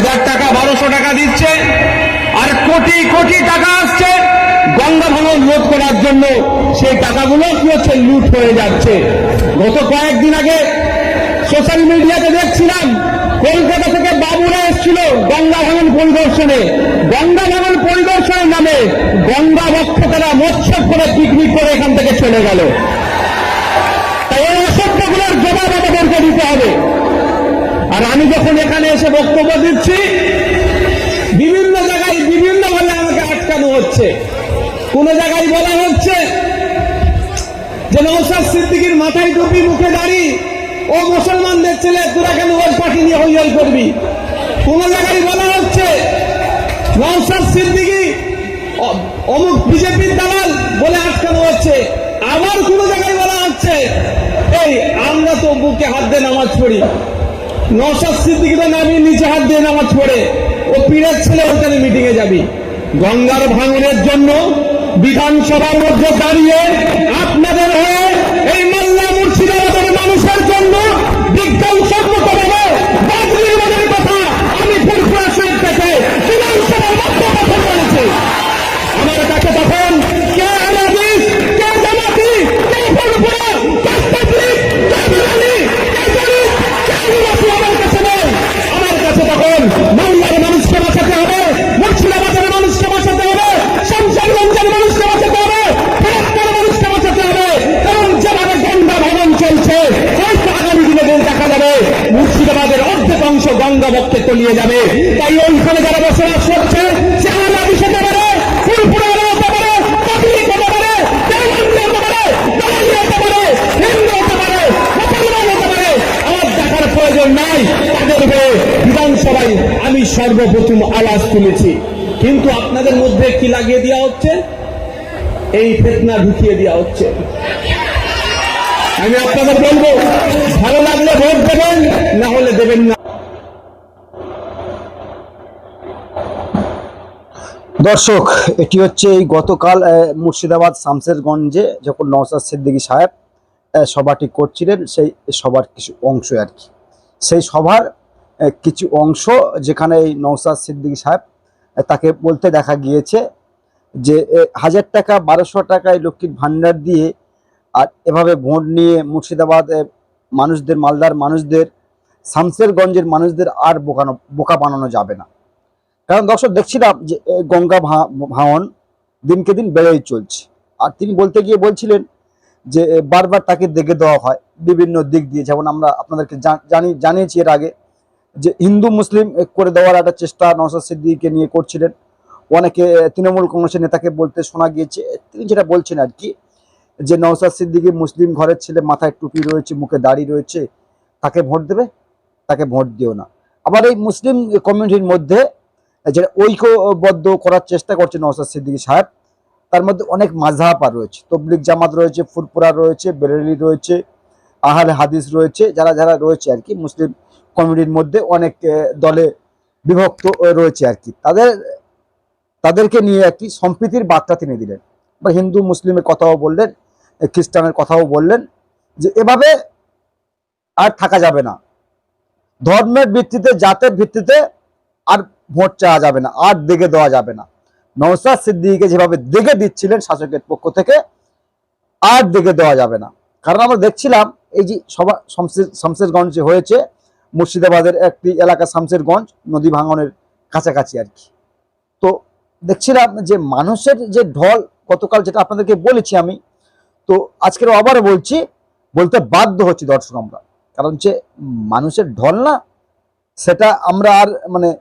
হাজার টাকা, বারোশো টাকা দিচ্ছে, আর কোটি কোটি টাকা আসছে গঙ্গা ভাঙন রোধ করার জন্য। সেই টাকাগুলো কি হচ্ছে লুট হয়ে যাচ্ছে। গত কয়েকদিন আগে সোশ্যাল মিডিয়াতে দেখছিলাম, কলকাতা থেকে বাবুরা এসেছিল গঙ্গা ভাঙন পরিদর্শনে। গঙ্গা ভাঙন পরিদর্শনের নামে গঙ্গা বক্ষকেরা মৎস্য করে পিকনিক করে এখান থেকে চলে গেল তাই এই অসত্যগুলোর জবাব আমাদেরকে দিতে হবে আর আমি যখন এখানে এসে বক্তব্য দিচ্ছি, বিভিন্ন জায়গায় বিভিন্ন ভাবে আমাকে আটকানো হচ্ছে। কোন জায়গায় বলা হচ্ছে যে নৌসাদ সিদ্দিকির মাথায় টুপি, মুখে দাড়ি, ও মুসলমানদের ছেলে, তোরা কেন ওর পার্টি নিয়ে হই হই করবি? কোন জায়গায় বলা হচ্ছে নৌসাদ সিদ্দিকি অমুক বিজেপির দালাল বলে আটকানো হচ্ছে। আবার কোন জায়গায় বলা হচ্ছে, এই, আমরা তো বুকে হাত দিয়ে নামাজ পড়ি। নশাদ সিদ্দিকি তো নামি নিচে হাত দিয়ে নামাজ পড়ে। ও পীরের ছেলে, ওখানে মিটিং এ যাবি। গঙ্গার ভাঙনের জন্য বিধানসভার মধ্যে দাঁড়িয়ে গঙ্গা তলিয়ে যাবে। তাই ওইখানে যারা বসবাস করছে আমি সর্বপ্রথম আওয়াজ তুলেছি। কিন্তু আপনাদের মধ্যে কি লাগিয়ে দেওয়া হচ্ছে? এই ফেতনা ঢুকিয়ে দেওয়া হচ্ছে। আমি আপনাদের বলব, ভালো লাগলে ভোট দেবেন, না হলে দেবেন না। দর্শক, এটি হচ্ছে এই গতকাল মুর্শিদাবাদ শামসেরগঞ্জে যখন নওসাদ সিদ্দিকী সাহেব সভাটি করছিলেন, সেই সবার কিছু অংশ আর কি। সেই সভার কিছু অংশ যেখানে এই নওসাদ সিদ্দিকী সাহেব তাকে বলতে দেখা গিয়েছে যে হাজার টাকা, বারোশো টাকায় লক্ষ্মীর ভান্ডার দিয়ে, আর এভাবে ভোট নিয়ে মুর্শিদাবাদ মানুষদের, মালদার মানুষদের, শামসেরগঞ্জের মানুষদের আর বোকানো, বোকা বানানো যাবে না। কারণ দর্শক, দেখছিলাম যে গঙ্গা ভাঙন দিনকে দিন বেড়েই চলছে। আর তিনি বলতে গিয়ে বলছিলেন যে বারবার তাকে দেখে দেওয়া হয়। বিভিন্ন দিক দিয়ে, যেমন আমরা আপনাদেরকে জানি জানিয়েছি এর আগে যে, হিন্দু, মুসলিম করে দেওয়ার একটা চেষ্টা নওসাদ সিদ্দিকে নিয়ে করছিলেন। অনেকে তৃণমূল কংগ্রেসের নেতাকে বলতে শোনা গিয়েছে তিনি যেটা বলছেন আর কি, যে নওসাদ সিদ্দিকি মুসলিম ঘরের ছেলে, মাথায় টুপি রয়েছে, মুখে দাড়ি রয়েছে, তাকে ভোট দেবে? তাকে ভোট দিও না। আবার এই মুসলিম কমিউনিটির মধ্যে যেটা ঐক্যবদ্ধ করার চেষ্টা করছে নওসাদ সিদ্দিকী সাহেব। তার মধ্যে অনেক মাঝহাব রয়েছে। তবলিক জামাত রয়েছে ফুরপুরা রয়েছে, বেরেলি রয়েছে, আহলে হাদিস রয়েছে, যারা যারা রয়েছে আর কি, মুসলিম কমিউনিটির মধ্যে অনেক দলে বিভক্ত রয়েছে আর কি। তাদের, তাদেরকে নিয়ে একটি সম্প্রীতির বার্তা তিনি দিলেন। বা হিন্দু, মুসলিমের কথাও বললেন খ্রিস্টানের কথাও বললেন যে, এভাবে আর থাকা যাবে না। ধর্মের ভিত্তিতে, জাতের ভিত্তিতে আর ভোট চাওয়া যাবে না, আর দেখে দেওয়া যাবে না। নওসাদ সিদ্দিকীকে যেভাবে দেখে দিচ্ছিলেন শাসকের পক্ষ থেকে, আর দেখে দেওয়া যাবে না। কারণ আমরা দেখছিলাম, এই যে সভা শমশের- শমশেরগঞ্জে হয়েছে, মুর্শিদাবাদের একটি এলাকা শামশেরগঞ্জ নদী ভাঙনের কাছাকাছি আর কি। তো দেখছিলাম যে মানুষের যে ঢল, গতকাল যেটা আপনাদেরকে বলেছি আমি, তো আজকের আবারও বলছি, বলতে বাধ্য হচ্ছি দর্শক আমরা। কারণ যে মানুষের ঢল না, সেটা আমরা আর মানে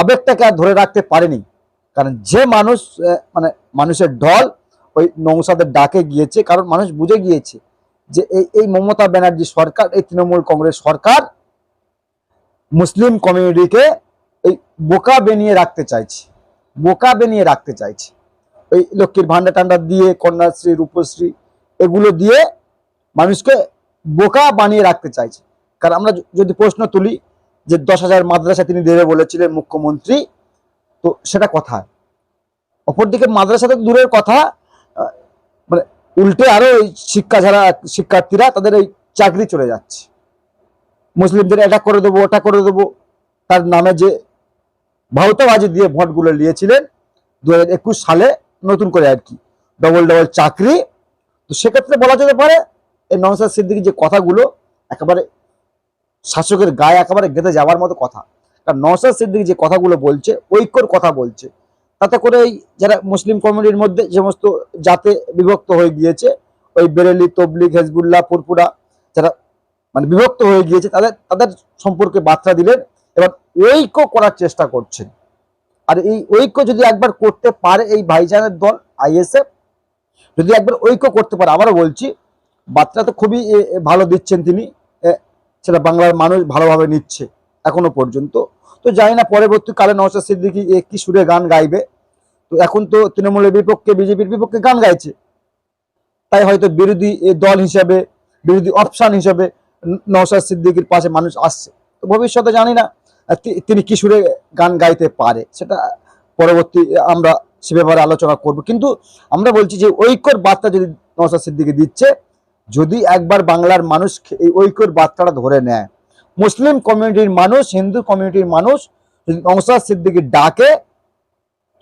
আবেগটাকে আর ধরে রাখতে পারেনি। কারণ যে মানুষ মানে মানুষের ঢল ওই নৌসাদের ডাকে গিয়েছে, কারণ মানুষ বুঝে গিয়েছে যে এই এই মমতা ব্যানার্জি সরকার, এই তৃণমূল কংগ্রেস সরকার মুসলিম কমিউনিটিকে এই বোকা বেনিয়ে রাখতে চাইছে। বোকা বেনিয়ে রাখতে চাইছে। ওই লক্ষ্মীর ভান্ডার টান্ডার দিয়ে, কন্যাশ্রী, রূপশ্রী, এগুলো দিয়ে মানুষকে বোকা বানিয়ে রাখতে চাইছে। কারণ আমরা যদি প্রশ্ন তুলি যে দশ হাজার মাদ্রাসা তিনি দেবে বলেছিলেন মুখ্যমন্ত্রী, তো সেটা কথা। অপরদিকে মাদ্রাসা তো দূরের কথা মানে উল্টে আরও শিক্ষা যারা, শিক্ষার্থীরা তাদের এই চাকরি চলে যাচ্ছে। মুসলিমদের এটা করে দেবো, ওটা করে দেবো, তার নামে যে ভাউতাবাজি দিয়ে ভোটগুলো নিয়েছিলেন দু একুশ সালে নতুন করে আর কি ডবল ডবল চাকরি। তো সেক্ষেত্রে বলা যেতে পারে, এই নওসাদ সিদ্দিকী যে কথাগুলো, একেবারে শাসকের গায়ে একেবারে গেঁথে যাওয়ার মতো কথা। কারণ নওসাদ সিদ্দিকী যে কথাগুলো বলছে, ঐক্যর কথা বলছে, তাতে করে এই যারা মুসলিম কমিউনিটির মধ্যে সমস্ত জাতে বিভক্ত হয়ে গিয়েছে, ওই বেরেলি, তবলিগ, হেজবুল্লাহ পুরপুরা যারা মানে বিভক্ত হয়ে গিয়েছে, তাদের তাদের সম্পর্কে বার্তা দিলেন এবার ঐক্য করার চেষ্টা করছেন আর এই ঐক্য যদি একবার করতে পারে এই ভাইজানের দল, আইএসএফ, যদি একবার ঐক্য করতে পারে, আবারও বলছি, বার্তা তো খুবই ভালো দিচ্ছেন তিনি। সেটা বাংলার মানুষ ভালোভাবে নিচ্ছে এখনও পর্যন্ত। তো জানি না পরবর্তীকালে নওশাদ সিদ্দিকী কি সুরে গান গাইবে। তো এখন তো তৃণমূলের বিপক্ষে, বিজেপির বিপক্ষে গান গাইছে। তাই হয়তো বিরোধী দল হিসাবে, বিরোধী অপশন হিসাবে নওশাদ সিদ্দিকীর পাশে মানুষ আসছে। তো ভবিষ্যতে জানি না তিনি কি সুরে গান গাইতে পারে, সেটা পরবর্তী আমরা সে ব্যাপারে আলোচনা করব। কিন্তু আমরা বলছি যে ঐক্যর বার্তা যদি নওশাদ সিদ্দিকী দিচ্ছে যদি একবার বাংলার মানুষ এই ঐক্যর বার্তাটা ধরে নেয়। মুসলিম কমিউনিটির মানুষ, হিন্দু কমিউনিটির মানুষ যদি নওশাদ সিদ্দিকীর ডাকে,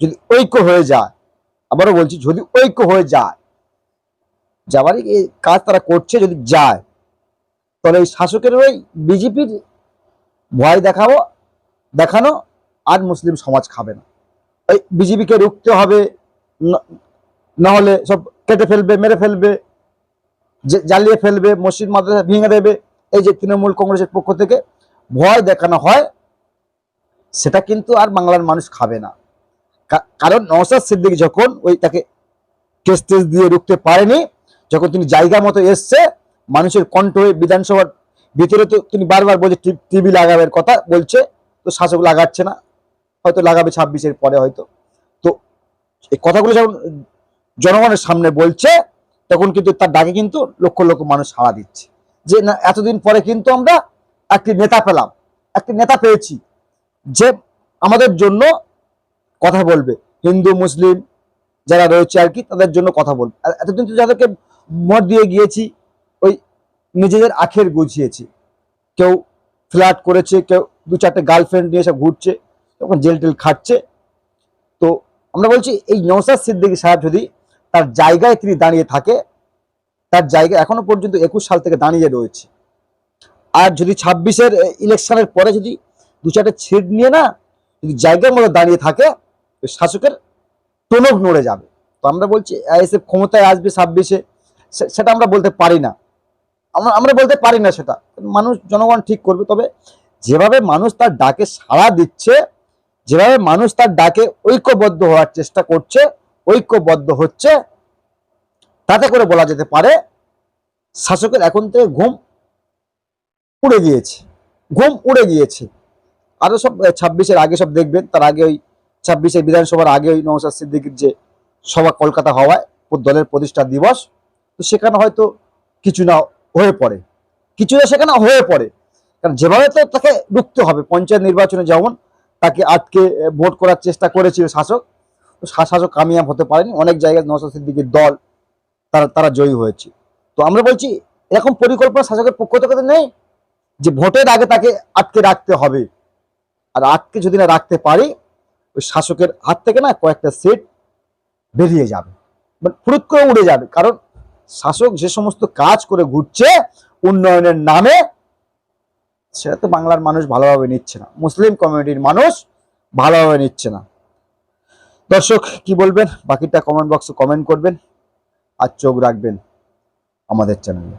যদি ঐক্য হয়ে যায়, আবারও বলছি, যদি ঐক্য হয়ে যায়, যাবারই এই কাজ তারা করছে, যদি যায়, তাহলে এই শাসকের ওই বিজেপির ভয় দেখাবো, দেখানো আর মুসলিম সমাজ খাবে না। ওই বিজেপিকে রুখতে হবে, না নাহলে সব কেটে ফেলবে, মেরে ফেলবে জ্বালিয়ে ফেলবে, মসজিদ, মাদ্রাসা ভেঙে দেবে। এই যে তৃণমূল কংগ্রেসের পক্ষ থেকে ভয় দেখানো হয়, সেটা কিন্তু আর বাংলার মানুষ খাবে না। কারণ নওশাদ সিদ্দিক যখন ওই তাকে কেস টেস দিয়ে রুখতে পারেনি, যখন তিনি জায়গা মতো এসছে, মানুষের কণ্ঠ হয়ে বিধানসভার ভিতরে তো তিনি বারবার বলছে টিভি লাগাবের কথা বলছে, তো শাসক লাগাচ্ছে না। হয়তো লাগাবে ছাব্বিশের পরে হয়তো। তো এই কথাগুলো যখন জনগণের সামনে বলছে তখন কিন্তু তার ডাকে কিন্তু লক্ষ লক্ষ মানুষ হাওয়া দিচ্ছে। যে না, এতদিন পরে কিন্তু আমরা একটি নেতা পেলাম, একটি নেতা পেয়েছি যে আমাদের জন্য কথা বলবে। হিন্দু, মুসলিম যারা রয়েছে আর কি, তাদের জন্য কথা বলবে। এতদিন তো যাদেরকে মত দিয়ে গিয়েছি, ওই নিজেদের আখের গুছিয়েছি। কেউ ফ্ল্যাট করেছে, কেউ দু চারটে গার্লফ্রেন্ড নিয়ে সব ঘুরছে, তখন জেল টেল খাচ্ছে তো আমরা বলছি, এই নৌসাদ সিদ্দিকী সাহেব যদি তার জায়গায় তিনি দাঁড়িয়ে থাকে। তার জায়গা এখনও পর্যন্ত একুশ সাল থেকে দাঁড়িয়ে রয়েছে। আর যদি ছাব্বিশের ইলেকশনের পরে যদি দু চারটে ছিট নিয়ে না যদি জায়গার মধ্যে দাঁড়িয়ে থাকে শাসকের টনক নড়ে যাবে। তো আমরা বলছি, আইএসএফ ক্ষমতায় আসবে ছাব্বিশে সেটা আমরা বলতে পারি না। আমরা আমরা বলতে পারি না সেটা। মানুষ, জনগণ ঠিক করবে, তবে যেভাবে মানুষ তার ডাকে সাড়া দিচ্ছে, যেভাবে মানুষ তার ডাকে ঐক্যবদ্ধ হওয়ার চেষ্টা করছে ঐক্যবদ্ধ হচ্ছে, তাতে করে বলা যেতে পারে, শাসকের এখন থেকে ঘুম উড়ে গিয়েছে, ঘুম উড়ে গিয়েছে। আরও সব ছাব্বিশের আগে সব দেখবেন, তার আগে ওই ছাব্বিশের বিধানসভার আগে ওই নৌসাদ সিদ্দিকির যে সভা কলকাতা হওয়ায় দলের প্রতিষ্ঠা দিবস, তো সেখানে হয়তো কিছু না হয়ে পড়ে। কিছু না সেখানে হয়ে পড়ে। কারণ যেভাবে তো তাকে রুখতে হবে, পঞ্চায়েত নির্বাচনে যেমন তাকে আটকে ভোট করার চেষ্টা করেছিল শাসক শাসক কামিয়াব হতে পারেনি। অনেক জায়গায় নৌসাদ সিদ্দিকির দল তারা তারা জয়ী হয়েছে। তো আমরা বলছি, এরকম পরিকল্পনা শাসকের পক্ষ থেকে নেই যে ভোটের আগে তাকে আটকে রাখতে হবে। আর আটকে যদি না রাখতে পারি, ওই শাসকের হাত থেকে না কয়েকটা সিট বেরিয়ে যাবে। মানে ফুরুত করে উড়ে যাবে। কারণ শাসক যে সমস্ত কাজ করে ঘুরছে উন্নয়নের নামে, সেটা তো বাংলার মানুষ ভালোভাবে নিচ্ছে না। মুসলিম কমিউনিটির মানুষ ভালোভাবে নিচ্ছে না। দর্শক কি বলবেন? বাকিটা কমেন্ট বক্সে কমেন্ট করবেন আর চোখ রাখবেন আমাদের চ্যানেলে